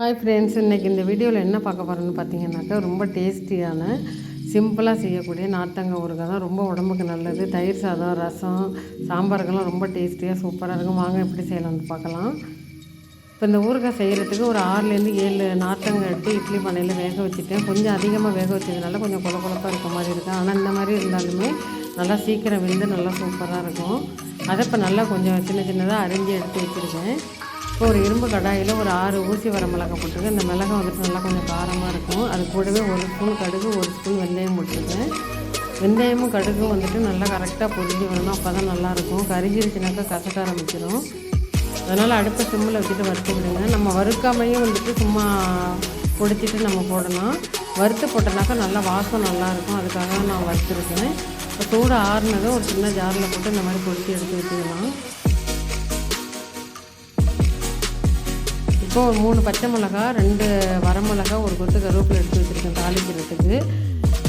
Hi friends இன்றைக்கி இந்த வீடியோவில் என்ன பார்க்க போகிறோன்னு பார்த்தீங்கன்னாக்கா ரொம்ப டேஸ்டியான சிம்பிளாக செய்யக்கூடிய நாட்டங்க ஊறுகாய் தான். ரொம்ப உடம்புக்கு நல்லது. தயிர் சாதம் ரசம் சாம்பாருக்கெல்லாம் ரொம்ப டேஸ்டியாக சூப்பராக இருக்கும். வாங்க எப்படி செய்யலாம்னு பார்க்கலாம். இப்போ இந்த ஊறுகாய் செய்கிறதுக்கு ஒரு ஆறுலேருந்து ஏழு நார்த்தங்காய் எடுத்து இட்லி பானையில் வேக வச்சுட்டேன். கொஞ்சம் அதிகமாக வேக வச்சதுனால கொஞ்சம் குல கொலப்பாக இருக்க மாதிரி இருக்கும் ஆனால் இந்த மாதிரி இருந்தாலுமே நல்லா சீக்கிரம் வெந்து நல்லா சூப்பராக இருக்கும். அதை இப்போ நல்லா கொஞ்சம் சின்ன சின்னதாக அரிஞ்சு எடுத்து வச்சுருக்கேன். இப்போ ஒரு இரும்பு கடாயில் ஒரு ஆறு ஊசி வர மிளகா போட்டிருக்கேன். இந்த மிளகா வந்துட்டு நல்லா கொஞ்சம் காரமாக இருக்கும். அது கூடவே ஒரு ஸ்பூன் கடுகு ஒரு ஸ்பூன் வெந்தயம் போட்டிருக்கேன். வெந்தயமும் கடுகும் வந்துட்டு நல்லா கரெக்டாக பொரிஞ்சு வரணும். அப்போ தான் நல்லாயிருக்கும். கருகிருச்சுனாக்கா கசக்க ஆரம்பிச்சிடும் அதனால் அடுப்பை சிம்மில் வச்சுட்டு வறுத்து விடுங்க. நம்ம வறுக்காமையும் வந்துட்டு சும்மா பொடிச்சிட்டு நம்ம போடலாம். வறுத்து போட்டனாக்கா நல்லா வாசம் நல்லாயிருக்கும். அதுக்காக தான் நான் வறுத்துருக்கேன். இப்போ சூடு ஆறுனதும் ஒரு சின்ன ஜாரில் போட்டு இந்த மாதிரி பொடிச்சு எடுத்து வச்சுக்கலாம். இப்போ ஒரு மூணு பச்சை மிளகா ரெண்டு வரமிளகா ஒரு கொத்து கருவேப்பிலை எடுத்து வச்சுருக்கேன் தாளிக்கிறதுக்கு.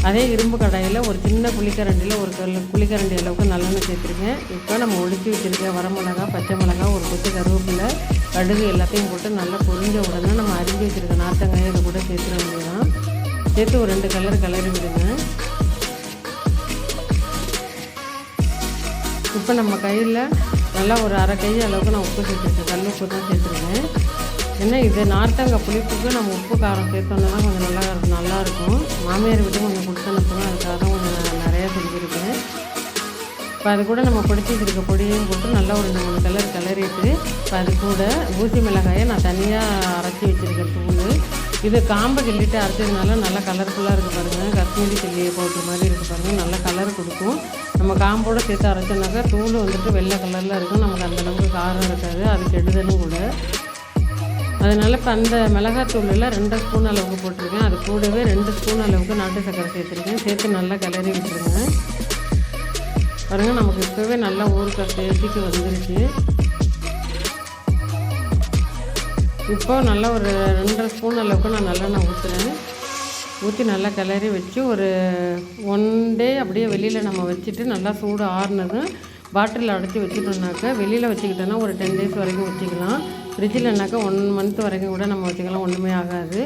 அதே இரும்பு கடாயில் ஒரு சின்ன புளிக்கரண்டியில் ஒரு கல் புளிக்கரண்டி அளவுக்கு நல்லெண்ணெய் சேர்த்துருக்கேன். இப்போ நம்ம ஒழிச்சு வச்சுருக்க வரமிளகா பச்சை மிளகா ஒரு கொத்து கருவேப்பிலை கடுகு எல்லாத்தையும் போட்டு நல்லா பொரிஞ்ச உடனே நம்ம அரிஞ்சு வச்சுருக்க நாத்தங்காய் இதை கூட சேர்த்துட வேண்டியதான் சேர்த்து ஒரு ரெண்டு கலர் கலரி விடுங்க. இப்போ நம்ம கையில் நல்லா ஒரு அரை கை அளவுக்கு நான் உப்பு சேர்த்துருக்கேன். கல் உப்பு தான் சேர்த்துருக்கேன். ஏன்னா இது நார்த்தங்காய் புளிப்புக்கு நம்ம உப்பு காரம் சேர்த்தோன்னா தான் கொஞ்சம் நல்லா நல்லா இருக்கும். மாமியார் விட்டு கொஞ்சம் கொடுத்தனுப்புங்க அதுக்காக தான் கொஞ்சம் நான் நிறையா செஞ்சுருக்கேன் இப்போ அது கூட நம்ம பிடிச்சி வச்சுருக்க பொடியையும் போட்டு நல்லா ஒரு ரெண்டு மூணு கலர் கலரிட்டு இப்போ அது கூட ஊசி மிளகாயை நான் தனியாக அரைச்சி வச்சுருக்கேன் தூள். இது காம்பை கிள்ளிட்டு அரைச்சதுனால நல்லா கலர்ஃபுல்லாக இருக்குது பாருங்கள் கஷ்மீரி கிள்ளி போட்டு மாதிரி இருக்குது பாருங்கள் நல்லா கலர் கொடுக்கும். நம்ம காம்போடு சேர்த்து அரைச்சோன்னாக்கா தூள் வந்துட்டு வெள்ளை கலரில் இருக்கும். நமக்கு அந்தளவுக்கு காரம் இருக்காது. அது கெடுதலும் கூட. அதனால் இப்போ அந்த மிளகாத்தூளில் ரெண்டு ஸ்பூன் அளவுக்கு போட்டிருக்கேன். அது கூடவே ரெண்டு ஸ்பூன் அளவுக்கு நாட்டு சக்கரை சேர்த்துருக்கேன். சேர்த்து நல்லா கிளறி விட்டுருங்க. பாருங்கள் நமக்கு இப்போவே நல்லா ஊறுக்காய் சேர்த்துக்கு வந்துருச்சு. இப்போ நல்லா ஒரு ரெண்டரை ஸ்பூன் அளவுக்கு நான் நல்லெண்ணெய் ஊற்றுறேன் ஊற்றி நல்லா கிளறி வச்சு ஒரு ஒன் டே அப்படியே வெளியில் நம்ம வச்சுட்டு நல்லா சூடு ஆறுனதும் பாட்டிலில் அடைச்சி வச்சுட்டோம்னாக்கா வெளியில் வச்சுக்கிட்டோன்னா ஒரு டென் டேஸ் வரைக்கும் வச்சுக்கலாம். ஃப்ரிட்ஜில்னாக்கா ஒன் மந்த் வரைக்கும் கூட நம்ம வச்சுக்கலாம் ஒன்றுமே ஆகாது.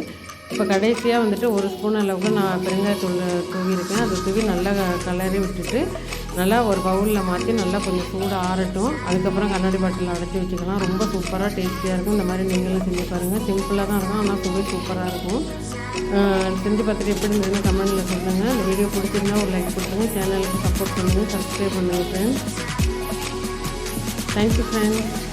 இப்போ கடைசியாக வந்துட்டு ஒரு ஸ்பூன் அளவுக்கு நான் பெருங்காயத்தூள் தூவிருக்கேன் அது தூவி நல்லா கலரி விட்டுட்டு நல்லா ஒரு பவுலில் மாற்றி நல்லா கொஞ்சம் சூடு ஆறட்டும். அதுக்கப்புறம் கண்ணாடி பாட்டில் அடைச்சி வச்சுக்கலாம். ரொம்ப சூப்பராக டேஸ்டியாக இருக்கும். இந்த மாதிரி நீங்களும் செஞ்சு பாருங்கள் சிம்பிளாக தான் இருக்கும் ஆனால் சுவை சூப்பராக இருக்கும். செஞ்சு பார்த்துட்டு எப்படி இருந்ததுன்னு கமெண்ட்டில் சொல்லுங்கள் இந்த வீடியோ பிடிச்சிருந்தா ஒரு லைக் கொடுத்துருங்க. சேனலுக்கு சப்போர்ட் பண்ணுங்கள் சப்ஸ்கிரைப் பண்ணுங்கள் ஃப்ரெண்ட்ஸ் தேங்க்யூ ஃப்ரெண்ட்ஸ்